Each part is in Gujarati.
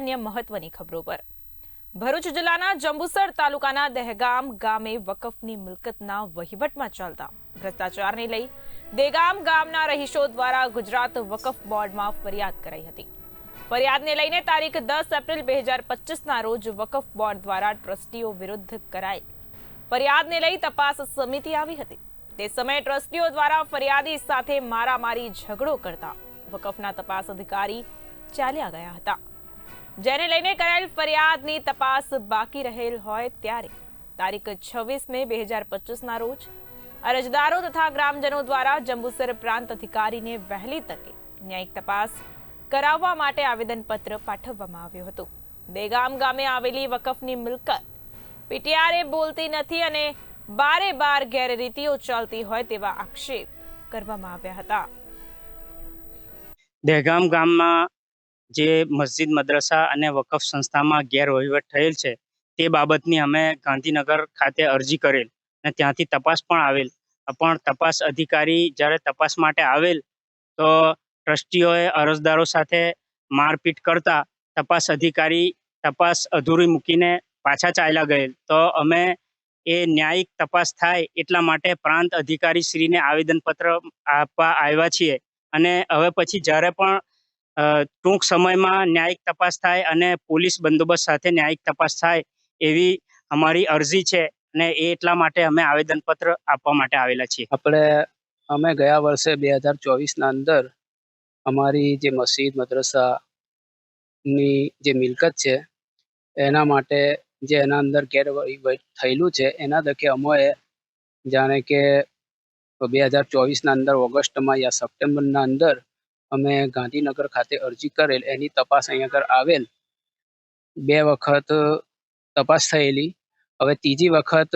અન્ય મહત્વની ખબરો પર. ભરૂચ જિલ્લાના જંબુસર તાલુકાના દહેગામ ગામે વકફની મિલકતના વહીવટમાં ચાલતા ભ્રષ્ટાચારને લઈ દેગામ ગામના રહીશો દ્વારા ગુજરાત વકફ બોર્ડમાં ફરિયાદ કરાઈ હતી. ફરિયાદને લઈને તારીખ દસ એપ્રિલ બે હજાર પચીસના રોજ વકફ બોર્ડ દ્વારા ટ્રસ્ટીઓ વિરુદ્ધ કરાઈ ફરિયાદને લઈ તપાસ સમિતિ આવી હતી. તે સમયે ટ્રસ્ટીઓ દ્વારા ફરિયાદી સાથે મારામારી ઝઘડો કરતા વકફના તપાસ અધિકારી ચાલ્યા ગયા હતા. જેને લઈને કરાયેલ ફરિયાદની તપાસ બાકી રહેલ હોય ત્યારે તારીખ છવ્વીસ મે બે હજાર પચીસના રોજ અરજદારો તથા ગ્રામજનો દ્વારા જંબુસર પ્રાંત અધિકારીને વહેલી તકે ન્યાયિક તપાસ કરાવવા માટે આવેદનપત્ર પાઠવવામાં આવ્યું હતું. દેગામ ગામે આવેલી વકફની મિલકત પીટીઆરએ બોલતી નથી અને બારે બાર ગેરરીતિઓ ચાલતી હોય તેવા આક્ષેપ કરવામાં આવ્યા હતા. દહેગામ ગામમાં જે મસ્જિદ, મદ્રસા અને વકફ સંસ્થામાં ગેરવહીવટ થયેલ છે, તે બાબતની અમે ગાંધીનગર ખાતે અરજી કરેલ અને ત્યાંથી તપાસ પણ આવેલ. પણ તપાસ અધિકારી જ્યારે તપાસ માટે આવેલ, તો ટ્રસ્ટીઓએ અરજદારો સાથે મારપીટ કરતા તપાસ અધિકારી તપાસ અધૂરી મૂકીને પાછા ચાલ્યા ગયેલ. તો અમે એ ન્યાયિક તપાસ થાય એટલા માટે પ્રાંત અધિકારી શ્રીને આવેદનપત્ર આપવા આવ્યા છીએ. અને હવે પછી જ્યારે પણ ટૂંક સમયમાં ન્યાયિક તપાસ થાય અને પોલીસ બંદોબસ્ત સાથે ન્યાયિક તપાસ થાય એવી અમારી અરજી છે અને એ એટલા માટે અમે આવેદનપત્ર આપવા માટે આવેલા છીએ. આપણે, અમે ગયા વર્ષે બે હજાર ચોવીસના અંદર અમારી જે મસ્જિદ મદ્રસાની જે મિલકત છે, એના માટે જે એના અંદર ગેરવહીવટ થયેલું છે, એના દકે અમોએ જાણે કે બે હજાર ચોવીસના અંદર ઓગસ્ટમાં યા સપ્ટેમ્બરના અંદર અમે ગાંધીનગર ખાતે અરજી કરેલ, એની તપાસ અહીંયા આગળ આવેલ. બે વખત તપાસ થયેલી. હવે ત્રીજી વખત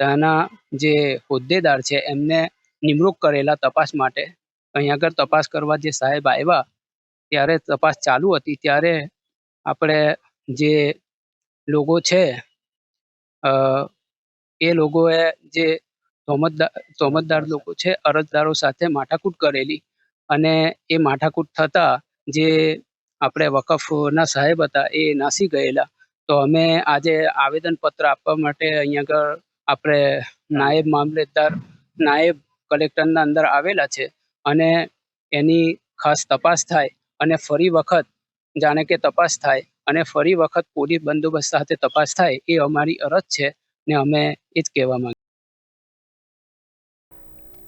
ત્યાંના જે હોદ્દેદાર છે, એમને નિમણૂક કરેલા તપાસ માટે. અહીંયા આગળ તપાસ કરવા જે સાહેબ આવ્યા, ત્યારે તપાસ ચાલુ હતી. ત્યારે આપણે જે લોકો છે એ લોકોએ જે તોમતદાર તોમતદાર લોકો છે, અરજદારો સાથે માથાકૂટ કરેલી. અને એ માથાકૂટ થતાં જે આપણે વકફના સાહેબ હતા એ નાસી ગયેલા. તો અમે આજે આવેદનપત્ર આપવા માટે અહીંયા આગળ આપણે નાયબ મામલતદાર નાયબ કલેક્ટરના અંદર આવેલા છે અને એની ખાસ તપાસ થાય અને ફરી વખત જાણે કે તપાસ થાય અને ફરી વખત પોલીસ બંદોબસ્ત સાથે તપાસ થાય એ અમારી અરજ છે ને અમે એ જ કહેવા માંગીએ.